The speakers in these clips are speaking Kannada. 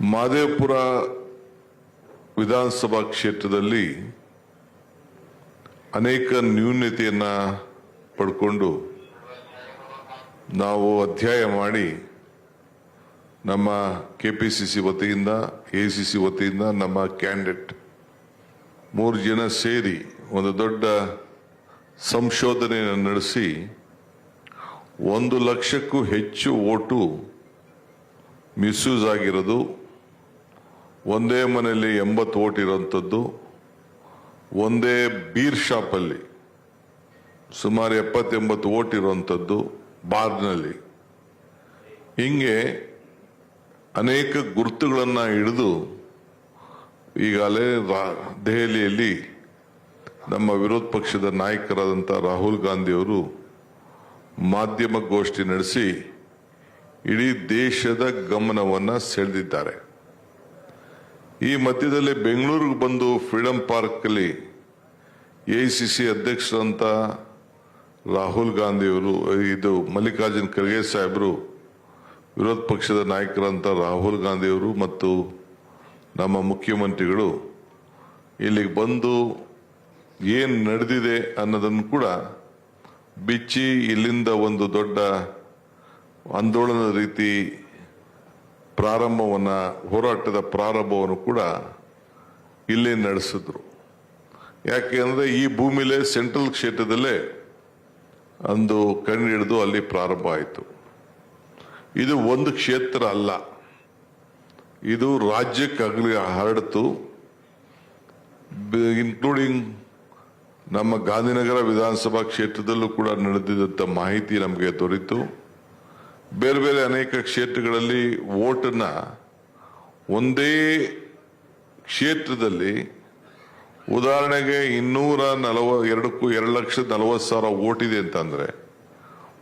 ಮಾದೇಪುರ ವಿಧಾನಸಭಾ ಕ್ಷೇತ್ರದಲ್ಲಿ ಅನೇಕ ನ್ಯೂನ್ಯತೆಯನ್ನ ಪಡ್ಕೊಂಡು ನಾವು ಅಧ್ಯಾಯ ಮಾಡಿ ನಮ್ಮ ಕೆಪಿಸಿಸಿ ವತಿಯಿಂದ, ಎಸಿಸಿ ವತಿಯಿಂದ ನಮ್ಮ ಕ್ಯಾಂಡಿಡೇಟ್ ಮೂರು ಜನ ಸೇರಿ ಒಂದು ದೊಡ್ಡ ಸಂಶೋಧನೆಯನ್ನು ನಡೆಸಿ ಒಂದು ಲಕ್ಷಕ್ಕೂ ಹೆಚ್ಚು ಓಟು ಮಿಸ್ಯೂಸ್ ಆಗಿರೋದು. ಒಂದೇ ಮನೆಯಲ್ಲಿ ಎಂಬತ್ತು ಓಟ್ ಇರೋಂಥದ್ದು, ಒಂದೇ ಬೀರ್ ಶಾಪಲ್ಲಿ ಸುಮಾರು ಎಪ್ಪತ್ತೆಂಬತ್ತು ಓಟ್ ಇರುವಂಥದ್ದು ಬಾರ್ನಲ್ಲಿ. ಹಿಂಗೆ ಅನೇಕ ಗುರುತುಗಳನ್ನು ಹಿಡಿದು ಈಗಾಗಲೇ ರಾ- ದೆಹಲಿಯಲ್ಲಿ ನಮ್ಮ ವಿರೋಧ ಪಕ್ಷದ ನಾಯಕರಾದಂಥ ರಾಹುಲ್ ಗಾಂಧಿಯವರು ಮಾಧ್ಯಮ ಗೋಷ್ಠಿ ನಡೆಸಿ ಇಡೀ ದೇಶದ ಗಮನವನ್ನು ಸೆಳೆದಿದ್ದಾರೆ. ಈ ಮಧ್ಯದಲ್ಲಿ ಬೆಂಗಳೂರಿಗೆ ಬಂದು ಫ್ರೀಡಂ ಪಾರ್ಕಲ್ಲಿ ಎ ಸಿ ಸಿ ಅಧ್ಯಕ್ಷರಂತ ರಾಹುಲ್ ಗಾಂಧಿಯವರು ಇದು ಮಲ್ಲಿಕಾರ್ಜುನ್ ಖರ್ಗೆ ಸಾಹೇಬರು, ವಿರೋಧ ಪಕ್ಷದ ನಾಯಕರಂತ ರಾಹುಲ್ ಗಾಂಧಿಯವರು ಮತ್ತು ನಮ್ಮ ಮುಖ್ಯಮಂತ್ರಿಗಳು ಇಲ್ಲಿಗೆ ಬಂದು ಏನು ನಡೆದಿದೆ ಅನ್ನೋದನ್ನು ಕೂಡ ಬಿಚ್ಚಿ ಇಲ್ಲಿಂದ ಒಂದು ದೊಡ್ಡ ಆಂದೋಲನದ ರೀತಿ ಪ್ರಾರಂಭವನ್ನ, ಹೋರಾಟದ ಪ್ರಾರಂಭವನ್ನು ಕೂಡ ಇಲ್ಲೇ ನಡೆಸಿದ್ರು. ಯಾಕೆ ಅಂದರೆ ಈ ಭೂಮಿಲೇ ಸೆಂಟ್ರಲ್ ಕ್ಷೇತ್ರದಲ್ಲೇ ಅಂದು ಕಣ್ಣು ಹಿಡಿದು ಅಲ್ಲಿ ಪ್ರಾರಂಭ ಆಯಿತು. ಇದು ಒಂದು ಕ್ಷೇತ್ರ ಅಲ್ಲ. ಇದು ರಾಜ್ಯಕ್ಕಾಗಲಿ ಹರಡಿತು. ಇನ್ಕ್ಲೂಡಿಂಗ್ ನಮ್ಮ ಗಾಂಧಿನಗರ ವಿಧಾನಸಭಾ ಕ್ಷೇತ್ರದಲ್ಲೂ ಕೂಡ ನಡೆದಿದ್ದಂಥ ಮಾಹಿತಿ ನಮಗೆ ದೊರೆಯಿತು ಬೇರೆ ಬೇರೆ ಅನೇಕ ಕ್ಷೇತ್ರಗಳಲ್ಲಿ ಓಟನ್ನ ಒಂದೇ ಕ್ಷೇತ್ರದಲ್ಲಿ ಉದಾಹರಣೆಗೆ ಇನ್ನೂರ ನಲವ, ಎರಡಕ್ಕೂ ಎರಡು ಲಕ್ಷ ನಲವತ್ತು ಸಾವಿರ ಓಟ್ ಇದೆ ಅಂತಂದ್ರೆ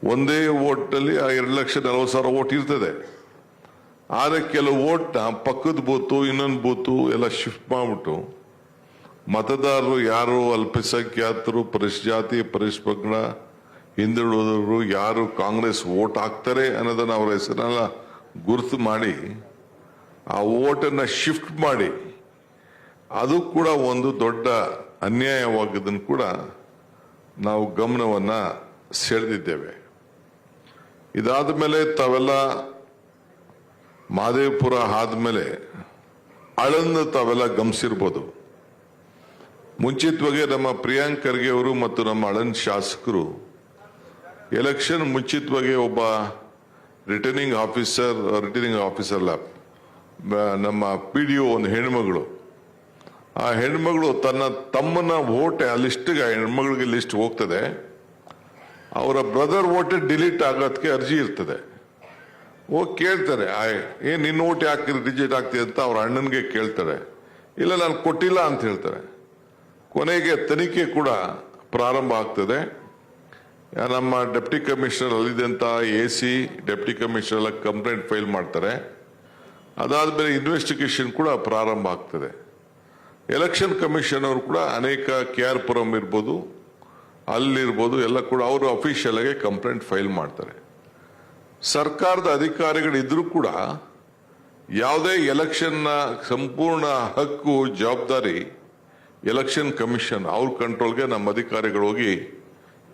ಒಂದೇ ಓಟಲ್ಲಿ ಆ ಎರಡು ಲಕ್ಷ ನಲವತ್ತು ಸಾವಿರ ಓಟ್ ಇರ್ತದೆ. ಆದರೆ ಕೆಲವು ಓಟ್ನ ಪಕ್ಕದ ಬೂತು, ಇನ್ನೊಂದು ಬೂತು ಎಲ್ಲ ಶಿಫ್ಟ್ ಮಾಡಿಬಿಟ್ಟು ಮತದಾರರು ಯಾರು ಅಲ್ಪಸಂಖ್ಯಾತರು ಪರಿಶಜಾತಿ ಪರಿಶಪಂಗಡ ಹಿಂದುಳಿದವರು ಯಾರು ಕಾಂಗ್ರೆಸ್ ವೋಟ್ ಹಾಕ್ತಾರೆ ಅನ್ನೋದನ್ನ ಅವರ ಹೆಸರನ್ನೆಲ್ಲ ಗುರುತು ಮಾಡಿ, ಆ ಓಟನ್ನ ಶಿಫ್ಟ್ ಮಾಡಿ, ಅದು ಕೂಡ ಒಂದು ದೊಡ್ಡ ಅನ್ಯಾಯವಾಗಿದ್ದನ್ನು ಕೂಡ ನಾವು ಗಮನವನ್ನ ಸೆಳೆದಿದ್ದೇವೆ. ಇದಾದ ಮೇಲೆ ತಾವೆಲ್ಲ ಮಾದೇವಪುರ ಆದ್ಮೇಲೆ ಅಳನ್ನು ತಾವೆಲ್ಲ ಗಮನಿಸಿರ್ಬೋದು. ಮುಂಚಿತವಾಗಿ ನಮ್ಮ ಪ್ರಿಯಾಂಕ್ ಖರ್ಗೆ ಅವರು ಮತ್ತು ನಮ್ಮ ಅಳನ್ ಶಾಸಕರು ಎಲೆಕ್ಷನ್ ಮುಂಚಿತವಾಗಿ ಒಬ್ಬ ರಿಟರ್ನಿಂಗ್ ಆಫೀಸರ್ ರಿಟರ್ನಿಂಗ್ ಆಫೀಸರ್ ಲ್ಯಾಬ್ ನಮ್ಮ ಪಿ ಡಿ ಒ ಒಂದು ಹೆಣ್ಮಗಳು. ಆ ಹೆಣ್ಮಗಳು ತನ್ನ ತಮ್ಮನ ವೋಟ್ ಆ ಲಿಸ್ಟ್ಗೆ ಆ ಹೆಣ್ಮಗಳಿಗೆ ಲಿಸ್ಟ್ ಹೋಗ್ತದೆ. ಅವರ ಬ್ರದರ್ ವೋಟ್ ಡಿಲೀಟ್ ಆಗೋದಕ್ಕೆ ಅರ್ಜಿ ಇರ್ತದೆ. ಹೋಗಿ ಕೇಳ್ತಾರೆ ಏನ್ ನಿನ್ನ ಓಟ್ ಯಾಕೆ ಡಿಜಿಟ್ ಆಗ್ತಿದೆ ಅಂತ ಅವ್ರ ಅಣ್ಣನಿಗೆ ಕೇಳ್ತಾರೆ. ಇಲ್ಲ, ನಾನು ಕೊಟ್ಟಿಲ್ಲ ಅಂತ ಹೇಳ್ತಾರೆ. ಕೊನೆಗೆ ತನಿಖೆ ಕೂಡ ಪ್ರಾರಂಭ ಆಗ್ತದೆ. ನಮ್ಮ ಡೆಪ್ಟಿ ಕಮಿಷನರ್ ಅಲ್ಲಿದೆ ಅಂತ A C deputy commissioner complaint file ಮಾಡ್ತಾರೆ. ಅದಾದ ಮೇಲೆ ಇನ್ವೆಸ್ಟಿಗೇಷನ್ ಕೂಡ ಪ್ರಾರಂಭ ಆಗ್ತದೆ. ಎಲೆಕ್ಷನ್ ಕಮಿಷನ್ ಅವರು ಕೂಡ ಅನೇಕ ಕೆ ಆರ್ ಪುರಂ ಇರ್ಬೋದು, ಅಲ್ಲಿರ್ಬೋದು, ಎಲ್ಲ ಕೂಡ ಅವರು ಅಫಿಷಿಯಲ್ ಆಗಿ ಕಂಪ್ಲೇಂಟ್ ಫೈಲ್ ಮಾಡ್ತಾರೆ. ಸರ್ಕಾರದ ಅಧಿಕಾರಿಗಳಿದ್ರೂ ಕೂಡ ಯಾವುದೇ ಎಲೆಕ್ಷನ್ನ ಸಂಪೂರ್ಣ ಹಕ್ಕು, ಜವಾಬ್ದಾರಿ ಎಲೆಕ್ಷನ್ ಕಮಿಷನ್ ಅವ್ರ ಕಂಟ್ರೋಲ್ಗೆ ನಮ್ಮ ಅಧಿಕಾರಿಗಳು ಹೋಗಿ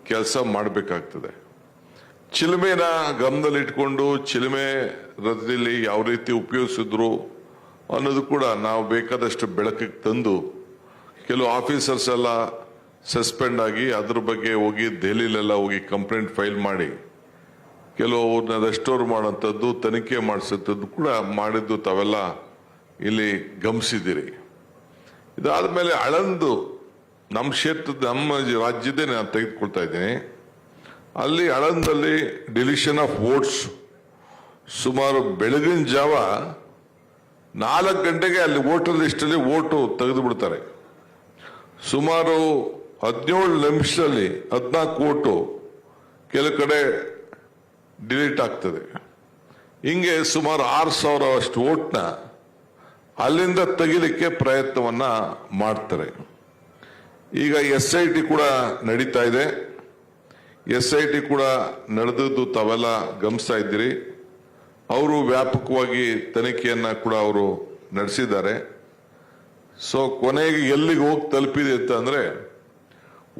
ಕೆಲಸ ಮಾಡಬೇಕಾಗ್ತದೆ. ಚಿಲುಮೆನ ಗಮನದಲ್ಲಿಟ್ಕೊಂಡು ಚಿಲುಮೆ ರಥದಲ್ಲಿ ಯಾವ ರೀತಿ ಉಪಯೋಗಿಸಿದ್ರು ಅನ್ನೋದು ಕೂಡ ನಾವು ಬೇಕಾದಷ್ಟು ಬೆಳಕಿಗೆ ತಂದು ಕೆಲವು ಆಫೀಸರ್ಸ್ ಎಲ್ಲ ಸಸ್ಪೆಂಡ್ ಆಗಿ ಅದ್ರ ಬಗ್ಗೆ ಹೋಗಿ ದೆಹಲಿಲೆಲ್ಲ ಹೋಗಿ ಕಂಪ್ಲೇಂಟ್ ಫೈಲ್ ಮಾಡಿ ಕೆಲವ್ರನ್ನ ರೆಸ್ಟೋರ್ ಮಾಡೋಂಥದ್ದು ತನಿಖೆ ಮಾಡಿಸೋಂಥದ್ದು ಕೂಡ ಮಾಡಿದ್ದು ತಾವೆಲ್ಲ ಇಲ್ಲಿ ಗಮನಿಸಿದ್ದೀರಿ. ಇದಾದ್ಮೇಲೆ ಅಳಂದು ನಮ್ಮ ಕ್ಷೇತ್ರದ, ನಮ್ಮ ರಾಜ್ಯದೇ ನಾನು ತೆಗೆದುಕೊಳ್ತಾ ಇದ್ದೀನಿ. ಅಲ್ಲಿ ಅಳಂದಲ್ಲಿ ಡಿಲಿಷನ್ ಆಫ್ ವೋಟ್ಸ್ ಸುಮಾರು ಬೆಳಗಿನ ಜಾವ ನಾಲ್ಕು ಗಂಟೆಗೆ ಅಲ್ಲಿ ವೋಟರ್ ಲಿಸ್ಟಲ್ಲಿ ಓಟು ತೆಗೆದು ಬಿಡ್ತಾರೆ ಸುಮಾರು ಹದಿನೇಳು ನಿಮಿಷದಲ್ಲಿ ಹದಿನಾಲ್ಕು ಓಟು ಕೆಲ ಕಡೆ ಡಿಲೀಟ್ ಆಗ್ತದೆ. ಹಿಂಗೆ ಸುಮಾರು ಆರು ಸಾವಿರ ಅಷ್ಟು ಓಟ್ನ ಅಲ್ಲಿಂದ ತೆಗಿಲಿಕ್ಕೆ ಪ್ರಯತ್ನವನ್ನ ಮಾಡ್ತಾರೆ. ಈಗ ಎಸ್ ಐ ಟಿ ಕೂಡ ನಡೀತಾ ಇದೆ. ಎಸ್ ಐ ಟಿ ಕೂಡ ನಡೆದದ್ದು ತಾವೆಲ್ಲ ಗಮನಿಸ್ತಾ ಇದ್ದೀರಿ. ಅವರು ವ್ಯಾಪಕವಾಗಿ ತನಿಖೆಯನ್ನು ಕೂಡ ಅವರು ನಡೆಸಿದ್ದಾರೆ. ಸೊ ಕೊನೆಗೆ ಎಲ್ಲಿಗೆ ಹೋಗಿ ತಲುಪಿದೆ ಅಂತಂದ್ರೆ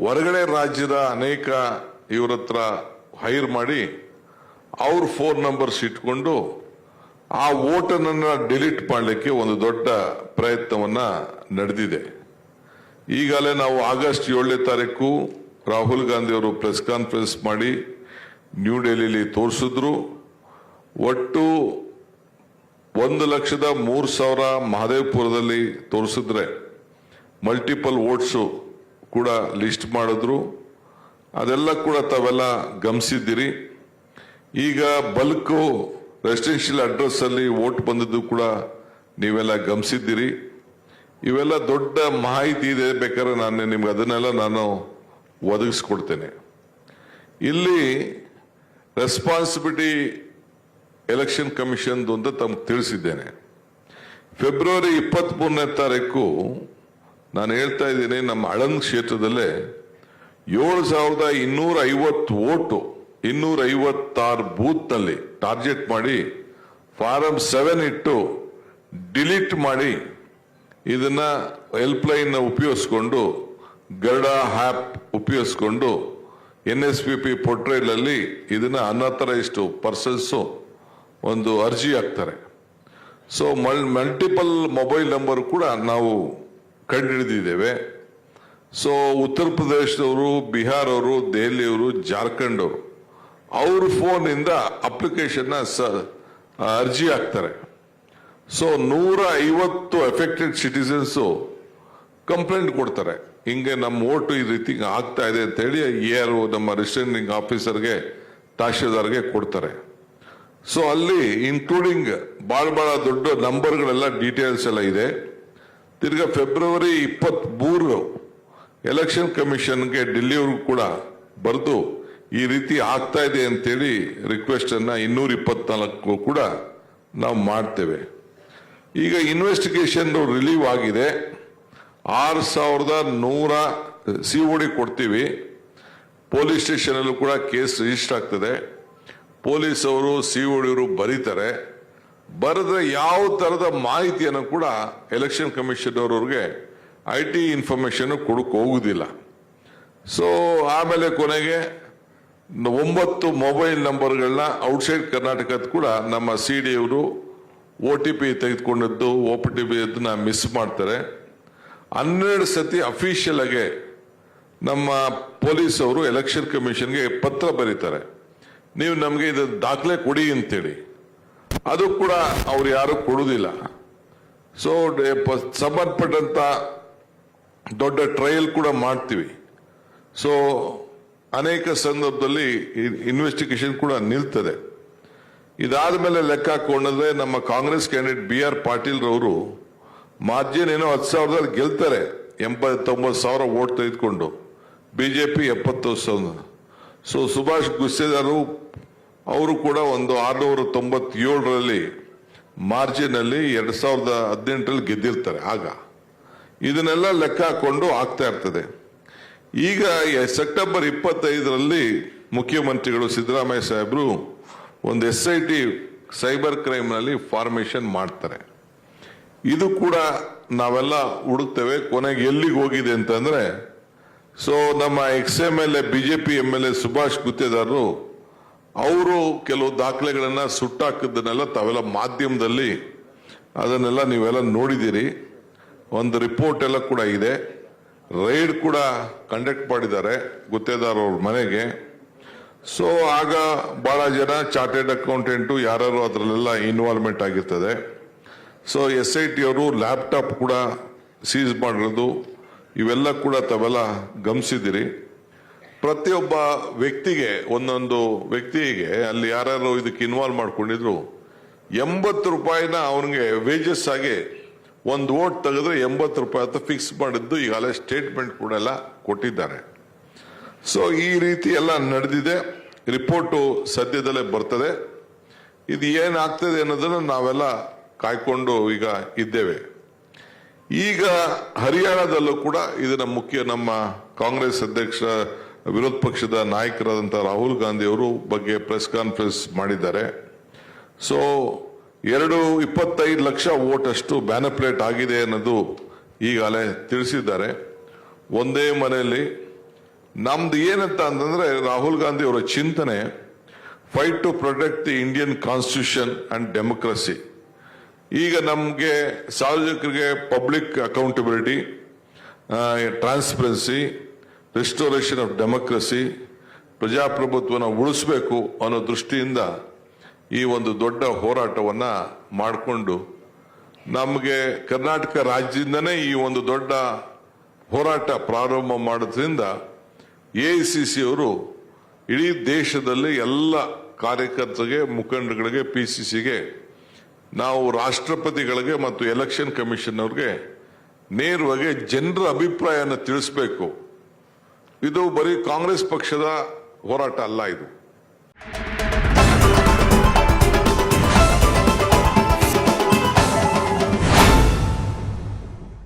ಹೊರಗಡೆ ರಾಜ್ಯದ ಅನೇಕ ಇವ್ರ ಹತ್ರ ಹೈರ್ ಮಾಡಿ ಅವ್ರ ಫೋನ್ ನಂಬರ್ಸ್ ಇಟ್ಕೊಂಡು ಆ ಓಟನನ್ನ ಡಿಲೀಟ್ ಮಾಡಲಿಕ್ಕೆ ಒಂದು ದೊಡ್ಡ ಪ್ರಯತ್ನವನ್ನ ನಡೆದಿದೆ. ಈಗಲೇ ನಾವು ಆಗಸ್ಟ್ ಏಳನೇ ತಾರೀಕು ರಾಹುಲ್ ಗಾಂಧಿ ಅವರು ಪ್ರೆಸ್ ಕಾನ್ಫರೆನ್ಸ್ ಮಾಡಿ ನ್ಯೂ ಡೆಲ್ಲಿ ತೋರಿಸಿದ್ರು. ಒಟ್ಟು ಒಂದು ಲಕ್ಷದ ಮೂರು ಸಾವಿರ ಮಹದೇವ್ಪುರದಲ್ಲಿ ತೋರಿಸಿದ್ರೆ ಮಲ್ಟಿಪಲ್ ವೋಟ್ಸು ಕೂಡ ಲಿಸ್ಟ್ ಮಾಡಿದ್ರು. ಅದೆಲ್ಲ ಕೂಡ ತಾವೆಲ್ಲ ಗಮನಿಸಿದ್ದೀರಿ. ಈಗ ಬಲ್ಕು ರೆಸಿಡೆನ್ಷಿಯಲ್ ಅಡ್ರೆಸ್ ಅಲ್ಲಿ ವೋಟ್ ಬಂದಿದ್ದು ಕೂಡ ನೀವೆಲ್ಲ ಗಮನಿಸಿದ್ದೀರಿ. ಇವೆಲ್ಲ ದೊಡ್ಡ ಮಾಹಿತಿ ಇದೆ, ಬೇಕಾದ್ರೆ ನಾನು ನಿಮ್ಗೆ ಅದನ್ನೆಲ್ಲ ನಾನು ಒದಗಿಸ್ಕೊಡ್ತೇನೆ. ಇಲ್ಲಿ ರೆಸ್ಪಾನ್ಸಿಬಿಲಿಟಿ ಎಲೆಕ್ಷನ್ ಕಮಿಷನ್ ಅಂತ ತಮ್ಗೆ ತಿಳಿಸಿದ್ದೇನೆ. ಫೆಬ್ರವರಿ ಇಪ್ಪತ್ತ್ ಮೂರನೇ ತಾರೀಕು ನಾನು ಹೇಳ್ತಾ ಇದ್ದೀನಿ, ನಮ್ಮ ಆಳಂದ್ ಕ್ಷೇತ್ರದಲ್ಲೇ ಏಳು ಸಾವಿರದ ಇನ್ನೂರ ಐವತ್ತು ಓಟು, ಇನ್ನೂರ ಐವತ್ತಾರು ಬೂತ್ನಲ್ಲಿ ಟಾರ್ಗೆಟ್ ಮಾಡಿ ಫಾರಂ ಸೆವೆನ್ ಇಟ್ಟು ಡಿಲೀಟ್ ಮಾಡಿ ಇದನ್ನ ಹೆಲ್ಪ್ ಲೈನ್ ಉಪಯೋಗಿಸ್ಕೊಂಡು, ಗರುಡ ಹ್ಯಾಪ್ ಉಪಯೋಗಿಸ್ಕೊಂಡು ಎನ್ ಎಸ್ ಪಿ ಪಿ ಪೋರ್ಟ್ರೇಲಲ್ಲಿ ಇದನ್ನ ಅನಥರೈಸ್ಡ್ ಪರ್ಸನ್ಸು ಒಂದು ಅರ್ಜಿ ಹಾಕ್ತಾರೆ. ಸೊ ಮಲ್ ಮಲ್ಟಿಪಲ್ ಮೊಬೈಲ್ ನಂಬರ್ ಕೂಡ ನಾವು ಕಂಡುಹಿಡಿದಿದ್ದೇವೆ. ಸೊ ಉತ್ತರ ಪ್ರದೇಶದವರು ಬಿಹಾರ್ ಅವರು ದೆಹಲಿಯವರು ಜಾರ್ಖಂಡ್ ಅವರು ಅವ್ರ ಫೋನಿಂದ ಅಪ್ಲಿಕೇಶನ್ ಅರ್ಜಿ ಹಾಕ್ತಾರೆ. ಸೊ ನೂರ ಐವತ್ತು ಎಫೆಕ್ಟೆಡ್ ಸಿಟಿಸನ್ಸ್ ಕಂಪ್ಲೇಂಟ್ ಕೊಡ್ತಾರೆ. ಹಿಂಗೆ ನಮ್ಮ ಓಟು ಈ ರೀತಿ ಆಗ್ತಾ ಇದೆ ಅಂತ ಹೇಳಿ ಯಾರು ನಮ್ಮ ರಿಟರ್ನಿಂಗ್ ಆಫೀಸರ್ಗೆ ತಹಶೀಲ್ದಾರ್ಗೆ ಕೊಡ್ತಾರೆ. ಸೊ ಅಲ್ಲಿ ಇನ್ಕ್ಲೂಡಿಂಗ್ ಭಾಳ ಭಾಳ ದೊಡ್ಡ ನಂಬರ್ಗಳೆಲ್ಲ ಡೀಟೇಲ್ಸ್ ಎಲ್ಲ ಇದೆ. ತಿರ್ಗ ಫೆಬ್ರವರಿ ಇಪ್ಪತ್ತ್ ಮೂರು ಎಲೆಕ್ಷನ್ ಕಮಿಷನ್ಗೆ ಡೆಲ್ಲಿಯವ್ರಿಗೂ ಕೂಡ ಬರೆದು ಈ ರೀತಿ ಆಗ್ತಾ ಇದೆ ಅಂತೇಳಿ ರಿಕ್ವೆಸ್ಟನ್ನು ಇನ್ನೂರ ಇಪ್ಪತ್ನಾಲ್ಕು ಕೂಡ ನಾವು ಮಾಡ್ತೇವೆ. ಈಗ ಇನ್ವೆಸ್ಟಿಗೇಷನ್ ರಿಲೀವ್ ಆಗಿದೆ. ಆರು ಸಾವಿರದ ನೂರ ಸಿ ಡಿ ಕೊಡ್ತೀವಿ. ಪೊಲೀಸ್ ಸ್ಟೇಷನ್ ಅಲ್ಲೂ ಕೂಡ ಕೇಸ್ ರಿಜಿಸ್ಟರ್ ಆಗ್ತದೆ. ಪೊಲೀಸ್ ಅವರು ಸಿ ಅವರು ಬರೀತಾರೆ. ಬರೆದ್ರೆ ಯಾವ ತರದ ಮಾಹಿತಿಯನ್ನು ಕೂಡ ಎಲೆಕ್ಷನ್ ಕಮಿಷನ್ ಅವರವ್ರಿಗೆ ಐ ಟಿ ಇನ್ಫಾರ್ಮೇಶನ್ ಕೊಡಕ್ಕೆ ಹೋಗುದಿಲ್ಲ. ಸೊ ಆಮೇಲೆ ಕೊನೆಗೆ ಒಂಬತ್ತು ಮೊಬೈಲ್ ನಂಬರ್ಗಳನ್ನ ಔಟ್ಸೈಡ್ ಕರ್ನಾಟಕದ ಕೂಡ ನಮ್ಮ ಸಿ ಡಿ ಅವರು ಒ ಟಿ ಪಿ ತೆಗೆದುಕೊಂಡದ್ದು ಒ ಟಿ ಪಿ ಅದನ್ನ ಮಿಸ್ ಮಾಡ್ತಾರೆ. ಹನ್ನೆರಡು ಸತಿ ಅಫಿಷಿಯಲ್ ಆಗಿ ನಮ್ಮ ಪೊಲೀಸ್ ಅವರು ಎಲೆಕ್ಷನ್ ಕಮಿಷನ್ಗೆ ಪತ್ರ ಬರೀತಾರೆ. ನೀವು ನಮಗೆ ಇದು ದಾಖಲೆ ಕೊಡಿ ಅಂತೇಳಿ. ಅದು ಕೂಡ ಅವ್ರು ಯಾರು ಕೊಡುವುದಿಲ್ಲ ಸೊ ಸಂಬಂಧಪಟ್ಟಂತ ದೊಡ್ಡ ಟ್ರಯಲ್ ಕೂಡ ಮಾಡ್ತೀವಿ. ಸೊ ಅನೇಕ ಸಂದರ್ಭದಲ್ಲಿ ಇನ್ವೆಸ್ಟಿಗೇಷನ್ ಕೂಡ ನಿಲ್ತದೆ. ಇದಾದ ಮೇಲೆ ಲೆಕ್ಕ ಹಾಕೊಂಡ್ರೆ ನಮ್ಮ Congress candidate B R Patil ರವರು ಮಾರ್ಜಿನ್ ಏನೋ ಹತ್ತು ಸಾವಿರದಲ್ಲಿ ಗೆಲ್ತಾರೆ. ಎಂಬತ್ತೊಂಬತ್ತು ಸಾವಿರ ಓಟ್ ತೆಗೆದುಕೊಂಡು ಬಿಜೆಪಿ ಎಪ್ಪತ್ತು ಸಾವಿರ. ಸೊ ಸುಭಾಷ್ ಗುಸ್ಸೇದಾರು ಅವರು ಕೂಡ ಒಂದು ಆರುನೂರ ತೊಂಬತ್ತೇಳರಲ್ಲಿ ಮಾರ್ಜಿನ್ ಅಲ್ಲಿ ಎರಡ್ ಸಾವಿರದ ಹದಿನೆಂಟರಲ್ಲಿ ಗೆದ್ದಿರ್ತಾರೆ ಆಗ. ಇದನ್ನೆಲ್ಲ ಲೆಕ್ಕ ಹಾಕೊಂಡು ಆಗ್ತಾ ಇರ್ತದೆ. ಈಗ ಸೆಪ್ಟೆಂಬರ್ ಇಪ್ಪತ್ತೈದರಲ್ಲಿ ಮುಖ್ಯಮಂತ್ರಿಗಳು ಸಿದ್ದರಾಮಯ್ಯ ಸಾಹೇಬರು ಒಂದು ಎಸ್ ಐ ಟಿ ಸೈಬರ್ ಕ್ರೈಮ್ನಲ್ಲಿ ಫಾರ್ಮೇಷನ್ ಮಾಡ್ತಾರೆ. ಇದು ಕೂಡ ನಾವೆಲ್ಲ ಹುಡುಕ್ತೇವೆ, ಕೊನೆಗೆ ಎಲ್ಲಿಗೆ ಹೋಗಿದೆ ಅಂತಂದ್ರೆ, ಸೊ ನಮ್ಮ ex M L A BJP M L A Subhash ಗುತ್ತೇದಾರರು, ಅವರು ಕೆಲವು ದಾಖಲೆಗಳನ್ನು ಸುಟ್ಟಾಕಿದ್ದನ್ನೆಲ್ಲ ತಾವೆಲ್ಲ ಮಾಧ್ಯಮದಲ್ಲಿ ಅದನ್ನೆಲ್ಲ ನೀವೆಲ್ಲ ನೋಡಿದ್ದೀರಿ. ಒಂದು ರಿಪೋರ್ಟ್ ಎಲ್ಲ ಕೂಡ ಇದೆ. ರೈಡ್ ಕೂಡ ಕಂಡಕ್ಟ್ ಮಾಡಿದ್ದಾರೆ ಗುತ್ತೇದಾರ್ ಅವ್ರ ಮನೆಗೆ. ಸೊ ಆಗ ಬಹಳ ಜನ ಚಾರ್ಟೆಡ್ ಅಕೌಂಟೆಂಟು ಯಾರು ಅದರಲ್ಲೆಲ್ಲ ಇನ್ವಾಲ್ವ್ಮೆಂಟ್ ಆಗಿರ್ತದೆ. ಸೊ ಎಸ್ ಐ ಟಿ ಅವರು ಲ್ಯಾಪ್ಟಾಪ್ ಕೂಡ ಸೀಸ್ ಮಾಡಿರೋದು. ಇವೆಲ್ಲ ಕೂಡ ತಾವೆಲ್ಲ ಗಮನಿಸಿದಿರಿ. ಪ್ರತಿಯೊಬ್ಬ ವ್ಯಕ್ತಿಗೆ, ಒಂದೊಂದು ವ್ಯಕ್ತಿಗೆ ಅಲ್ಲಿ ಯಾರು ಇದಕ್ಕೆ ಇನ್ವಾಲ್ವ್ ಮಾಡ್ಕೊಂಡಿದ್ರು, ಎಂಬತ್ತು ರೂಪಾಯಿನ ಅವನಿಗೆ ವೇಜಸ್ ಆಗಿ ಒಂದು ಓಟ್ ತೆಗೆದ್ರೆ ಎಂಬತ್ತು ರೂಪಾಯಿ ಅಂತ ಫಿಕ್ಸ್ ಮಾಡಿದ್ದು. ಈಗಾಗಲೇ ಸ್ಟೇಟ್ಮೆಂಟ್ ಕೂಡ ಎಲ್ಲ ಕೊಟ್ಟಿದ್ದಾರೆ. ಸೊ ಈ ರೀತಿ ಎಲ್ಲ ನಡೆದಿದೆ. ರಿಪೋರ್ಟು ಸದ್ಯದಲ್ಲೇ ಬರ್ತದೆ. ಇದು ಏನಾಗ್ತದೆ ಅನ್ನೋದನ್ನು ನಾವೆಲ್ಲ ಕಾಯ್ಕೊಂಡು ಈಗ ಇದ್ದೇವೆ. ಈಗ ಹರಿಯಾಣದಲ್ಲೂ ಕೂಡ ಇದನ್ನ ಮುಖ್ಯ ನಮ್ಮ ಕಾಂಗ್ರೆಸ್ ಅಧ್ಯಕ್ಷ, ವಿರೋಧ ಪಕ್ಷದ ನಾಯಕರಾದಂಥ ರಾಹುಲ್ ಗಾಂಧಿ ಅವರು ಬಗ್ಗೆ ಪ್ರೆಸ್ ಕಾನ್ಫರೆನ್ಸ್ ಮಾಡಿದ್ದಾರೆ. ಸೊ ಎರಡು ಇಪ್ಪತ್ತೈದು ಲಕ್ಷ ವೋಟ್ ಅಷ್ಟು ಬ್ಯಾನಪ್ಲೇಟ್ ಆಗಿದೆ ಅನ್ನೋದು ಈಗಾಗಲೇ ತಿಳಿಸಿದ್ದಾರೆ. ಒಂದೇ ಮನೆಯಲ್ಲಿ ನಮ್ದು ಏನಂತ ಅಂತಂದ್ರೆ ರಾಹುಲ್ ಗಾಂಧಿ ಅವರ ಚಿಂತನೆ fight to protect the Indian constitution and democracy ಈಗ ನಮಗೆ ಸಾರ್ವಜನಿಕರಿಗೆ public accountability transparency restoration of democracy ಪ್ರಜಾಪ್ರಭುತ್ವನ ಉಳಿಸಬೇಕು ಅನ್ನೋ ದೃಷ್ಟಿಯಿಂದ ಈ ಒಂದು ದೊಡ್ಡ ಹೋರಾಟವನ್ನು ಮಾಡಿಕೊಂಡು ನಮಗೆ ಕರ್ನಾಟಕ ರಾಜ್ಯದಿಂದನೇ ಈ ಒಂದು ದೊಡ್ಡ ಹೋರಾಟ ಪ್ರಾರಂಭ ಮಾಡೋದ್ರಿಂದ ಎಐಸಿಸಿ ಅವರು ಇಡೀ ದೇಶದಲ್ಲಿ ಎಲ್ಲ ಕಾರ್ಯಕರ್ತರಿಗೆ ಮುಖಂಡಗಳಿಗೆ ಪಿ ಸಿ ಸಿಗೆ, ನಾವು ರಾಷ್ಟ್ರಪತಿಗಳಿಗೆ ಮತ್ತು ಎಲೆಕ್ಷನ್ ಕಮಿಷನ್ ಅವ್ರಿಗೆ ನೇರವಾಗಿ ಜನರ ಅಭಿಪ್ರಾಯನ ತಿಳಿಸಬೇಕು. ಇದು ಬರೀ ಕಾಂಗ್ರೆಸ್ ಪಕ್ಷದ ಹೋರಾಟ ಅಲ್ಲ ಇದು.